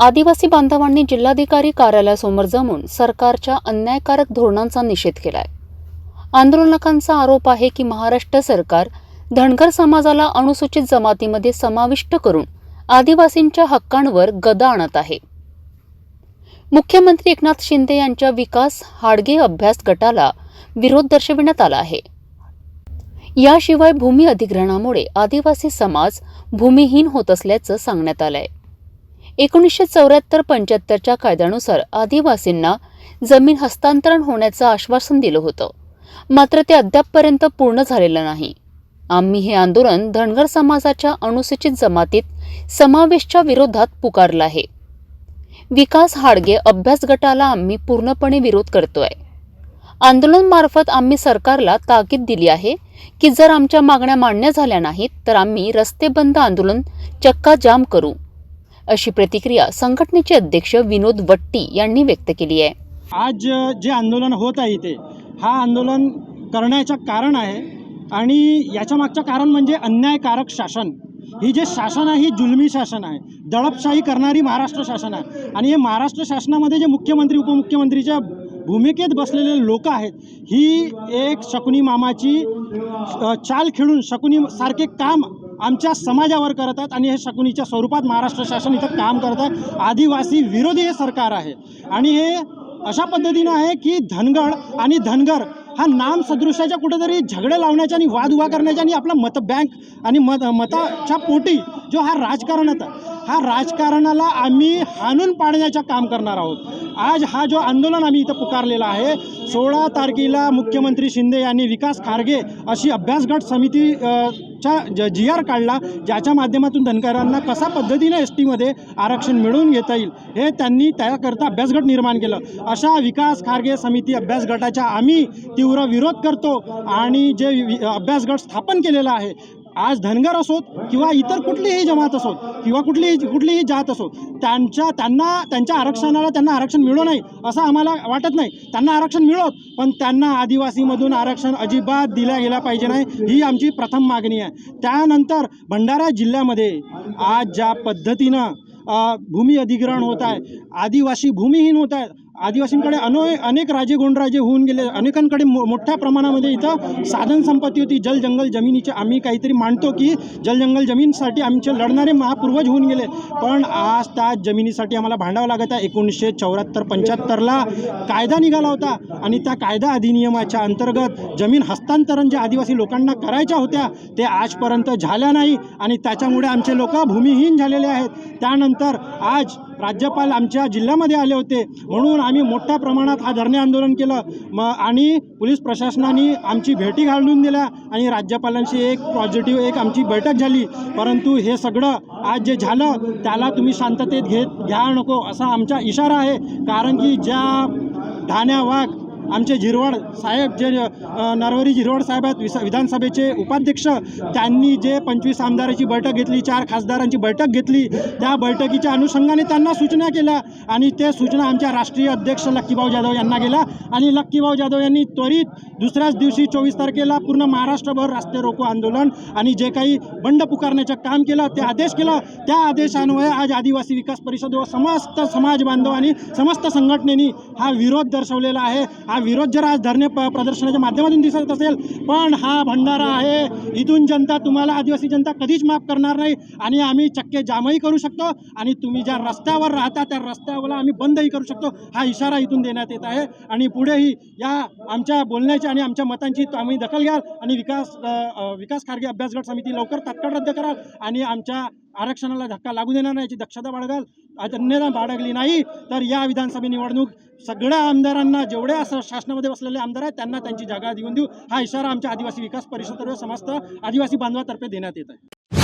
आदिवासी बांधवांनी जिल्हाधिकारी कार्यालयासमोर जमून सरकारच्या अन्यायकारक धोरणांचा निषेध केलाय. आंदोलकांचा आरोप आहे की महाराष्ट्र सरकार धनगर समाजाला अनुसूचित जमातीमध्ये समाविष्ट करून आदिवासींच्या हक्कांवर गदा आणत आहे. मुख्यमंत्री एकनाथ शिंदे यांच्या विकास हाडगे अभ्यास गटाला विरोध दर्शविण्यात आला आहे. याशिवाय भूमी अधिग्रहणामुळे आदिवासी समाज भूमिहीन होत असल्याचं सांगण्यात आलंय. एकोणीसशे चौऱ्याहत्तर पंच्याहत्तरच्या कायद्यानुसार आदिवासींना जमीन हस्तांतरण होण्याचं आश्वासन दिलं होतं. मात्र ते अद्यापपर्यंत पूर्ण झालेलं नाही. आम्ही हे आंदोलन धनगर समाजाच्या अनुसूचित जमातीत समावेशच्या विरोधात पुकारलं आहे. विकास हाडगे अभ्यास गटाला आम्ही पूर्णपणे विरोध करतोय. आंदोलनमार्फत आम्ही सरकारला ताकीद दिली आहे की जर आमच्या मागण्या मान्य झाल्या नाहीत तर आम्ही रस्ते बंद आंदोलन चक्का जाम करू. अशी प्रतिक्रिया संघटनेचे अध्यक्ष विनोद वट्टी यांनी व्यक्त केली आहे. आज जे आंदोलन होत आहे इथे हा आंदोलन करण्याचं कारण आहे आणि याच्या मागचं कारण म्हणजे अन्यायकारक शासन. ही जे शासन आहे ही जुलमी शासन आहे. दडपशाही करणारी महाराष्ट्र शासन आहे. आणि हे महाराष्ट्र शासनामध्ये जे मुख्यमंत्री उपमुख्यमंत्रीच्या भूमिकेत बसलेले लोक आहेत ही एक शकुनी मामाची चाल खेळून शकुनी सारखे काम आमच्या समाजावर करत आहेत आणि हे शकुनीच्या स्वरूपात महाराष्ट्र शासन इथं काम करत आहे. आदिवासी विरोधी हे सरकार आहे. आणि हे अशा पद्धतीनं आहे की धनगड आणि धनगर हा नाम सदृशाच्या कुठेतरी झगडे लावण्याच्या आणि वाद उभा करण्याच्या आणि आपला मत बँक आणि मत मताच्या पोटी जो हा राजकारण होता हा राजकारणाला आम्ही हाणून पाडण्याचं काम करणार आहोत. आज हा जो आंदोलन आम्ही इथं पुकारलेला आहे सोळा तारखेला मुख्यमंत्री शिंदे यांनी विकास खारगे अशी अभ्यासगट समिती चा ज जी आर काढला ज्याच्या माध्यमातून धनकरांना कशा पद्धतीने एस टीमध्ये आरक्षण मिळवून घेता येईल हे त्यांनी त्याकरता अभ्यासगट निर्माण केलं. अशा विकास खारगे समिती अभ्यासगटाचा आम्ही तीव्र विरोध करतो आणि जे अभ्यासगट स्थापन केलेला आहे आज धनगर असोत किंवा इतर कुठलीही जमात असोत किंवा कुठलीही कुठलीही जात असो त्यांच्या त्यांना त्यांच्या आरक्षणाला त्यांना आरक्षण मिळो नाही असं आम्हाला वाटत नाही. त्यांना आरक्षण मिळोत पण त्यांना आदिवासीमधून आरक्षण अजिबात दिल्या गेला पाहिजे नाही ही आमची प्रथम मागणी आहे. त्यानंतर भंडारा जिल्ह्यामध्ये आज ज्या पद्धतीनं भूमी अधिग्रहण होत आहे. आदिवासी भूमिहीन होत आहे आदिवासींकडे अनो अनेक राजे गोंडराजे होऊन गेले. अनेकांकडे मो मोठ्या प्रमाणामध्ये इथं साधन संपत्ती होती. जल जंगल जमिनीचे आम्ही काहीतरी मांडतो की जल जंगल जमीनसाठी आमचे लढणारे महापूर्वज होऊन गेले. पण आज त्या जमिनीसाठी आम्हाला भांडावं लागत आहे. एकोणीसशे चौऱ्याहत्तर पंच्याहत्तरला कायदा निघाला होता. आणि त्या कायदा अधिनियमाच्या अंतर्गत जमीन हस्तांतरण जे आदिवासी लोकांना करायच्या होत्या ते आजपर्यंत झाल्या नाही. आणि त्याच्यामुळे आमचे लोक भूमिहीन झालेले आहेत. त्यानंतर आज राज्यपाल आमच्या जिल्ह्यामध्ये आले होते. म्हणून आम्ही मोठ्या प्रमाणात हा धरणे आंदोलन केलं. म आणि पोलीस प्रशासनाने आमची भेटी घालून दिल्या आणि राज्यपालांशी एक पॉझिटिव्ह एक आमची बैठक झाली. परंतु हे सगळं आज जे झालं त्याला तुम्ही शांततेत घेत घ्या नको असा आमचा इशारा आहे. कारण की ज्या ठाण्या वाघ आमचे झिरवड साहेब जे नरवरी झिरवड साहेब आहेत विस विधानसभेचे उपाध्यक्ष त्यांनी जे पंचवीस आमदाराची बैठक घेतली चार खासदारांची बैठक घेतली त्या बैठकीच्या अनुषंगाने त्यांना सूचना केल्या आणि ते सूचना आमच्या राष्ट्रीय अध्यक्ष लक्कीभाऊ जाधव यांना गेल्या आणि लक्कीभाऊ जाधव यांनी त्वरित दुसऱ्याच दिवशी चोवीस तारखेला पूर्ण महाराष्ट्रभर रस्ते रोको आंदोलन आणि जे काही बंड पुकारण्याचं काम केलं ते आदेश केलं. त्या आदेशान्वये आज आदिवासी विकास परिषद व समस्त समाज बांधव आणि समस्त संघटनेनी हा विरोध दर्शवलेला आहे. हा विरोध जर आज धरणे प प्रदर्शनाच्या माध्यमातून दिसत असेल पण हा भंडारा आहे. इथून जनता तुम्हाला आदिवासी जनता कधीच माफ करणार नाही आणि आम्ही चक्के जामही करू शकतो आणि तुम्ही ज्या रस्त्यावर राहता त्या रस्त्यावर आम्ही बंदही करू शकतो. हा इशारा इथून देण्यात येत आहे आणि पुढेही या आमच्या बोलण्याची आणि आमच्या मतांची आम्ही दखल घ्याल आणि विकास विकास खारगे अभ्यासगट समिती लवकर तात्काळ रद्द कराल आणि आमच्या आरक्षणाला धक्का लागू देणार नाही याची दक्षता बाळगाल. अन्यथा बाळगली नाही तर या विधानसभा निवडणूक सगळ्या आमदारांना जेवढ्या शासनामध्ये बसलेले आमदार आहेत त्यांना त्यांची जागा देऊन देऊ. हा इशारा आमच्या आदिवासी विकास परिषद समस्त आदिवासी बांधवातर्फे देण्यात येत आहे.